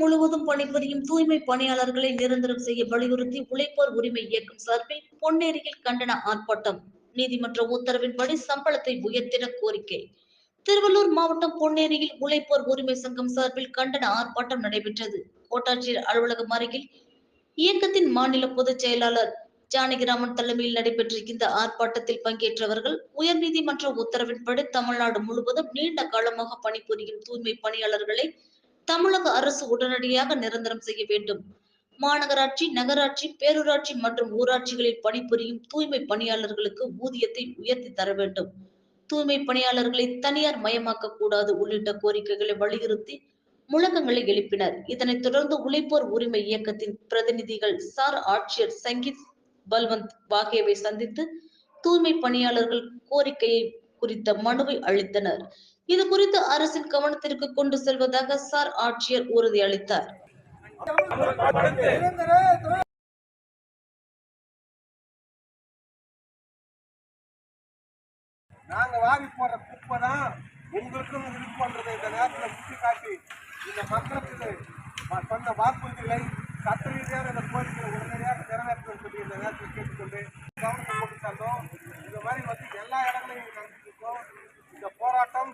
முழுவதும் பணிபுரியும் தூய்மை பணியாளர்களை நிரந்தரம் செய்ய வலியுறுத்தி உழைப்போர் உரிமை இயக்கம் சார்பில் பொன்னேரியில் கண்டன ஆர்ப்பாட்டம். நீதிமன்ற உத்தரவின்படி சம்பளத்தை உயர்த்திட கோரிக்கை. திருவள்ளூர் மாவட்டம் பொன்னேரியில் உழைப்போர் உரிமை சங்கம் சார்பில் கண்டன ஆர்ப்பாட்டம் நடைபெற்றது. கோட்டாட்சியர் அலுவலகம் அருகில் இயக்கத்தின் மாநில பொதுச் செயலாளர் ஜானகிராமன் தலைமையில் நடைபெற்ற இந்த ஆர்ப்பாட்டத்தில் பங்கேற்றவர்கள் உயர்நீதிமன்ற உத்தரவின்படி தமிழ்நாடு முழுவதும் நீண்ட காலமாக பணிபுரியும் தூய்மை பணியாளர்களை தமிழக அரசு உடனடியாக நிரந்தரம் செய்ய வேண்டும். மாநகராட்சி நகராட்சி பேரூராட்சி மற்றும் ஊராட்சிகளில் பணிபுரியும் தூய்மை பணியாளர்களுக்கு ஊதியத்தை உயர்த்தி தர வேண்டும். தூய்மை பணியாளர்களை தனியார் மயமாக்க கூடாது உள்ளிட்ட கோரிக்கைகளை வலியுறுத்தி முழக்கங்களை எழுப்பினர். இதனைத் தொடர்ந்து உழைப்போர் உரிமை இயக்கத்தின் பிரதிநிதிகள் சார் ஆட்சியர் சங்கீத் பல்வந்த் ஆகியவை சந்தித்து தூய்மை பணியாளர்கள் கோரிக்கையை குறித்த மனுவை அளித்தனர். இது குறித்து அரசின் கவனத்திற்கு கொண்டு செல்வதாக சார் ஆட்சியர் உறுதியளித்தார் நாங்க வாங்கி போடுற குப்பை தான் உங்களுக்கும் இது பண்றதை இந்த நேரத்தில் சுட்டி காட்டி இந்த மக்களுக்கு ம- சொன்ன வாக்குறுதிகளை சட்ட ரீதியான இந்த கோரிக்கையை உடனடியாக நிறைவேற்றணும் சொல்லி இந்த நேரத்தில் கேட்டுக்கொண்டு கவனத்தை கொண்டு சென்றோம் இந்த மாதிரி வந்து எல்லா இடங்களையும் நடந்துட்டு இருக்கோம் இந்த போராட்டம்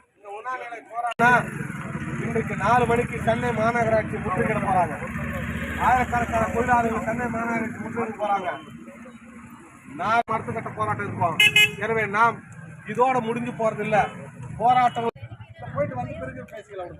இன்றைக்கு நாலு மணிக்கு சென்னை மாநகராட்சி முற்றுகிட போறாங்க. ஆயிரக்கணக்கான தொழிலாளர்கள் சென்னை மாநகராட்சி முற்றுகிட போறாங்க. நாம் அடுத்த கட்ட போராட்டம் இருப்போம் எனவே நாம் இதோட முடிஞ்சு போறது இல்ல போராட்டம் போயிட்டு வந்து பிரிஞ்சு பேசிக்கலாம்.